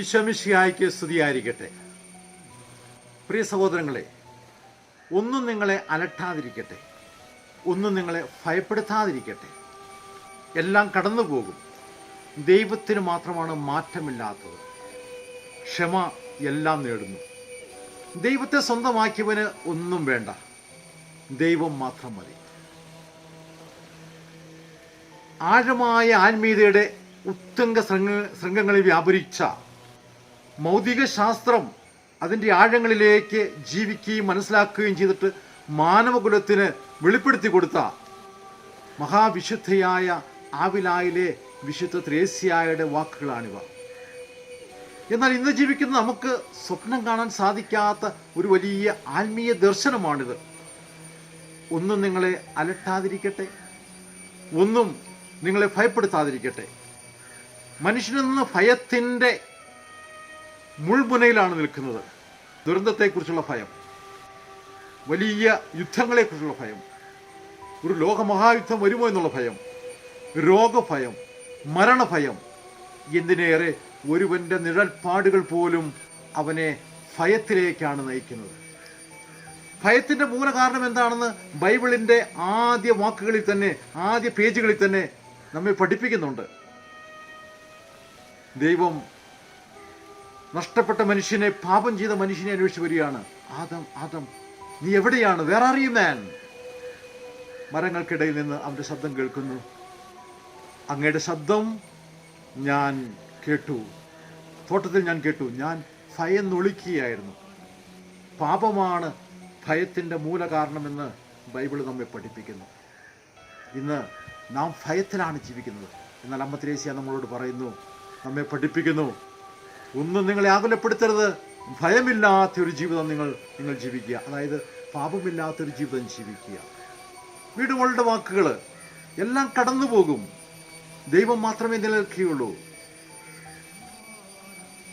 ഈശോമിഷിയായിക്ക് സ്തുതിയായിരിക്കട്ടെ. പ്രിയ സഹോദരങ്ങളെ ഒന്നും നിങ്ങളെ അലട്ടാതിരിക്കട്ടെ. ഒന്നും നിങ്ങളെ ഭയപ്പെടുത്താതിരിക്കട്ടെ. എല്ലാം കടന്നു പോകും ദൈവത്തിന് മാത്രമാണ് മാറ്റമില്ലാത്തത്. ക്ഷമ എല്ലാം നേടുന്നു. ദൈവത്തെ സ്വന്തമാക്കിയവന് ഒന്നും വേണ്ട. ദൈവം മാത്രം മതി. ആഴമായ ആത്മീയതയുടെ ഉത്തുംഗ ശൃംഗ ശൃംഗങ്ങളിൽ വ്യാപരിച്ച മൗതിക ശാസ്ത്രം അതിന്റെ ആഴങ്ങളിലേക്ക് ജീവിക്കുകയും മനസ്സിലാക്കുകയും ചെയ്തിട്ട് മാനവകുലത്തിന് വെളിപ്പെടുത്തി കൊടുത്ത മഹാവിശുദ്ധയായ ആവിലായിലെ വിശുദ്ധ ത്രേസ്യായുടെ വാക്കുകളാണിവ. എന്നാൽ ഇന്ന് ജീവിക്കുന്ന നമുക്ക് സ്വപ്നം കാണാൻ സാധിക്കാത്ത ഒരു വലിയ ആത്മീയ ദർശനമാണിത്. ഒന്നും നിങ്ങളെ അലട്ടാതിരിക്കട്ടെ. ഒന്നും നിങ്ങളെ ഭയപ്പെടുത്താതിരിക്കട്ടെ. മനുഷ്യനെന്ന നിന്ന് ഭയത്തിന്റെ മുൾമുനയിലാണ് നിൽക്കുന്നത്. ദുരന്തത്തെക്കുറിച്ചുള്ള ഭയം. വലിയ യുദ്ധങ്ങളെക്കുറിച്ചുള്ള ഭയം. ഒരു ലോകമഹായുദ്ധം വരുമോ എന്നുള്ള ഭയം. രോഗഭയം മരണഭയം. എന്തിനേറെ ഒരുവന്റെ നിഴൽപ്പാടുകൾ പോലും അവനെ ഭയത്തിലേക്കാണ് നയിക്കുന്നത്. ഭയത്തിന്റെ മൂലകാരണം എന്താണെന്ന് ബൈബിളിന്റെ ആദ്യ വാക്കുകളിൽ തന്നെ ആദ്യ പേജുകളിൽ തന്നെ നമ്മെ പഠിപ്പിക്കുന്നുണ്ട്. ദൈവം നഷ്ടപ്പെട്ട മനുഷ്യനെ പാപം ചെയ്ത മനുഷ്യനെ അന്വേഷിച്ച് വരികയാണ്. ആദം ആദം നീ എവിടെയാണ്? വേർ ആർ യു മാൻ മരങ്ങൾക്കിടയിൽ നിന്ന് അവന്റെ ശബ്ദം കേൾക്കുന്നു. അങ്ങയുടെ ശബ്ദം ഞാൻ കേട്ടു. തോട്ടത്തിൽ ഞാൻ കേട്ടു. ഞാൻ ഭയന്നൊളിക്കുകയായിരുന്നു. പാപമാണ് ഭയത്തിന്റെ മൂല കാരണമെന്ന് ബൈബിൾ നമ്മെ പഠിപ്പിക്കുന്നു. ഇന്ന് നാം ഭയത്തിലാണ് ജീവിക്കുന്നത്. എന്നാൽ അമ്മ ത്രേസ്യ നമ്മളോട് പറയുന്നു നമ്മെ പഠിപ്പിക്കുന്നു ഒന്നും നിങ്ങളെ ആകുലപ്പെടുത്തരുത്. ഭയമില്ലാത്തൊരു ജീവിതം നിങ്ങൾ നിങ്ങൾ ജീവിക്കുക. അതായത് പാപമില്ലാത്തൊരു ജീവിതം ജീവിക്കുക. വീടുകളുടെ വാക്കുകൾ. എല്ലാം കടന്നു പോകും ദൈവം മാത്രമേ നിലനിൽക്കുകയുള്ളൂ.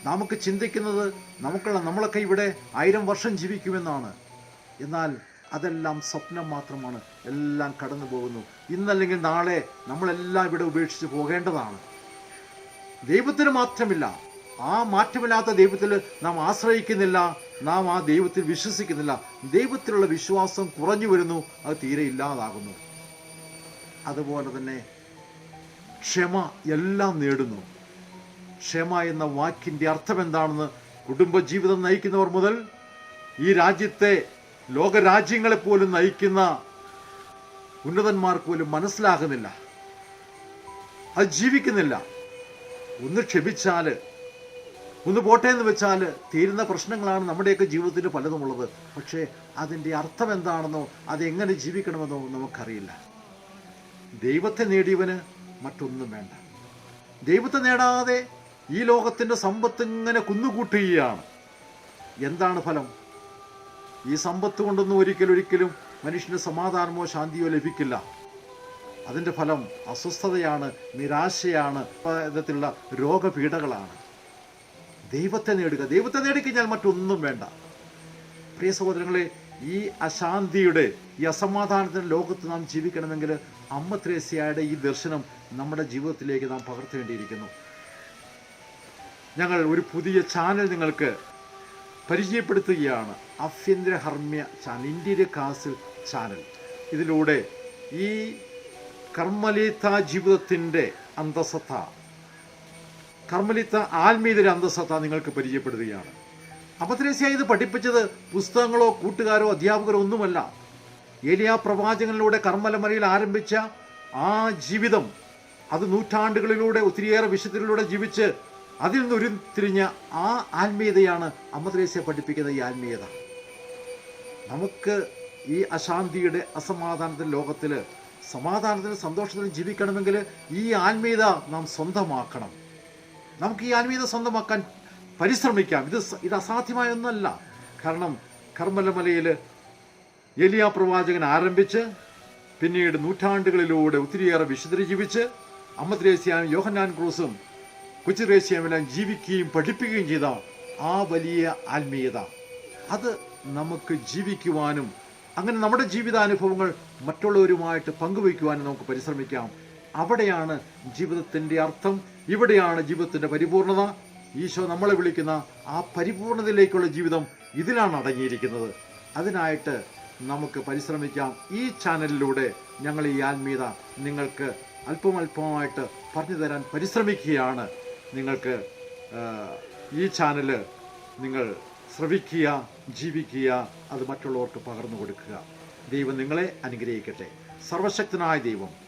നമുക്ക് ചിന്തിക്കുന്നത് നമുക്കുള്ള നമ്മളൊക്കെ ഇവിടെ ആയിരം വർഷം ജീവിക്കുമെന്നാണ്. എന്നാൽ അതെല്ലാം സ്വപ്നം മാത്രമാണ്. എല്ലാം കടന്നു പോകുന്നു ഇന്നല്ലെങ്കിൽ നാളെ നമ്മളെല്ലാം ഇവിടെ ഉപേക്ഷിച്ച് പോകേണ്ടതാണ്. ദൈവത്തിന് മാറ്റമില്ല ആ മാറ്റമില്ലാത്ത ദൈവത്തിൽ നാം ആശ്രയിക്കുന്നില്ല നാം ആ ദൈവത്തിൽ വിശ്വസിക്കുന്നില്ല. ദൈവത്തിലുള്ള വിശ്വാസം കുറഞ്ഞു വരുന്നു അത് തീരെ ഇല്ലാതാകുന്നു. അതുപോലെ തന്നെ ക്ഷമ എല്ലാം നേടുന്നു. ക്ഷമ എന്ന വാക്കിന്റെ അർത്ഥം എന്താണെന്ന് കുടുംബജീവിതം നയിക്കുന്നവർ മുതൽ ഈ രാജ്യത്തെ ലോകരാജ്യങ്ങളെ പോലും നയിക്കുന്ന ഉന്നതന്മാർക്ക് പോലും മനസ്സിലാകുന്നില്ല. അത് ജീവിക്കുന്നില്ല. ഒന്ന് ക്ഷമിച്ചാൽ ഒന്ന് പോട്ടെ എന്ന് വെച്ചാൽ തീരുന്ന പ്രശ്നങ്ങളാണ് നമ്മുടെയൊക്കെ ജീവിതത്തിൽ പലതുമുള്ളത് പക്ഷേ അതിന്റെ അർത്ഥം എന്താണെന്നോ അതെങ്ങനെ ജീവിക്കണമെന്നോ നമുക്കറിയില്ല. ദൈവത്തെ നേടിയവന് മറ്റൊന്നും വേണ്ട. ദൈവത്തെ നേടാതെ ഈ ലോകത്തിന്റെ സമ്പത്ത് ഇങ്ങനെ കുന്നുകൂട്ടുകയാണ്. എന്താണ് ഫലം? ഈ സമ്പത്ത് കൊണ്ടൊന്നും ഒരിക്കലൊരിക്കലും ഒരിക്കലും മനുഷ്യന് സമാധാനമോ ശാന്തിയോ ലഭിക്കില്ല. അതിന്റെ ഫലം അസ്വസ്ഥതയാണ് നിരാശയാണ് വിധത്തിലുള്ള രോഗപീഠകളാണ്. ദൈവത്തെ നേടുക. ദൈവത്തെ നേടിക്കഴിഞ്ഞാൽ മറ്റൊന്നും വേണ്ട. പ്രിയ സഹോദരങ്ങളെ ഈ അശാന്തിയുടെ ഈ അസമാധാനത്തിന്റെ ലോകത്ത് നാം ജീവിക്കണമെങ്കിൽ അമ്മ ത്രേസ്യയുടെ ഈ ദർശനം നമ്മുടെ ജീവിതത്തിലേക്ക് നാം പകർത്തേണ്ടിയിരിക്കുന്നു ഞങ്ങൾ ഒരു പുതിയ ചാനൽ നിങ്ങൾക്ക് പരിചയപ്പെടുത്തുകയാണ്. അഭ്യന്തര ഹർമ്മ്യ ചാനൽ ഇന്ത്യയിലെ കാസിൽ ചാനൽ. ഇതിലൂടെ ഈ കർമ്മലീത ജീവിതത്തിന്റെ അന്തസത്ത കർമ്മലിത്ത ആത്മീയതയുടെ അന്തസ്സത്ത നിങ്ങൾക്ക് പരിചയപ്പെടുത്തുകയാണ് അപത്രേസ്യ ഇത് പഠിപ്പിച്ചത് പുസ്തകങ്ങളോ കൂട്ടുകാരോ അധ്യാപകരോ ഒന്നുമല്ല. ഏലിയ പ്രവാചകനിലൂടെ കർമ്മലമലയിൽ ആരംഭിച്ച ആ ജീവിതം അത് നൂറ്റാണ്ടുകളിലൂടെ ഒത്തിരിയേറെ വിഷയത്തിലൂടെ ജീവിച്ച് അതിൽ നിന്ന് ഉരുത്തിരിഞ്ഞ ആ ആത്മീയതയാണ് അമ്മത്രേസ്യ പഠിപ്പിക്കുന്ന ഈ ആത്മീയത. നമുക്ക് ഈ അശാന്തിയുടെ അസമാധാനത്തിന്റെ ലോകത്തിൽ സമാധാനത്തിനും സന്തോഷത്തിനും ജീവിക്കണമെങ്കിൽ ഈ ആത്മീയത നാം സ്വന്തമാക്കണം. നമുക്ക് ഈ ആത്മീയത സ്വന്തമാക്കാൻ പരിശ്രമിക്കാം. ഇത് ഇത് അസാധ്യമായൊന്നല്ല. കാരണം കർമ്മലമലയിൽ എലിയ പ്രവാചകൻ ആരംഭിച്ച് പിന്നീട് നൂറ്റാണ്ടുകളിലൂടെ ഒത്തിരിയേറെ വിശുദ്ധരി ജീവിച്ച് അമ്മദ്രേസ്യാനും യോഹന്നാൻ ക്രൂസും കൊച്ചുരേസ്യാമെല്ലാം ജീവിക്കുകയും പഠിപ്പിക്കുകയും ചെയ്ത ആ വലിയ ആത്മീയത. അത് നമുക്ക് ജീവിക്കുവാനും അങ്ങനെ നമ്മുടെ ജീവിതാനുഭവങ്ങൾ മറ്റുള്ളവരുമായിട്ട് പങ്കുവയ്ക്കുവാനും നമുക്ക് പരിശ്രമിക്കാം. അവിടെയാണ് ജീവിതത്തിന്റെ അർത്ഥം. ഇവിടെയാണ് ജീവിതത്തിന്റെ പരിപൂർണത. ഈശോ നമ്മളെ വിളിക്കുന്ന ആ പരിപൂർണതയിലേക്കുള്ള ജീവിതം ഇതിലാണ് അടങ്ങിയിരിക്കുന്നത്. അതിനായിട്ട് നമുക്ക് പരിശ്രമിക്കാം. ഈ ചാനലിലൂടെ ഞങ്ങൾ ഈ ആത്മീയത നിങ്ങൾക്ക് അല്പം അല്പമായിട്ട് പറഞ്ഞു തരാൻ പരിശ്രമിക്കുകയാണ്. നിങ്ങൾക്ക് ഈ ചാനൽ നിങ്ങൾ ശ്രവിക്കുക ജീവിക്കുക അത് മറ്റുള്ളവർക്ക് പകർന്നു കൊടുക്കുക. ദൈവം നിങ്ങളെ അനുഗ്രഹിക്കട്ടെ. സർവശക്തനായ ദൈവം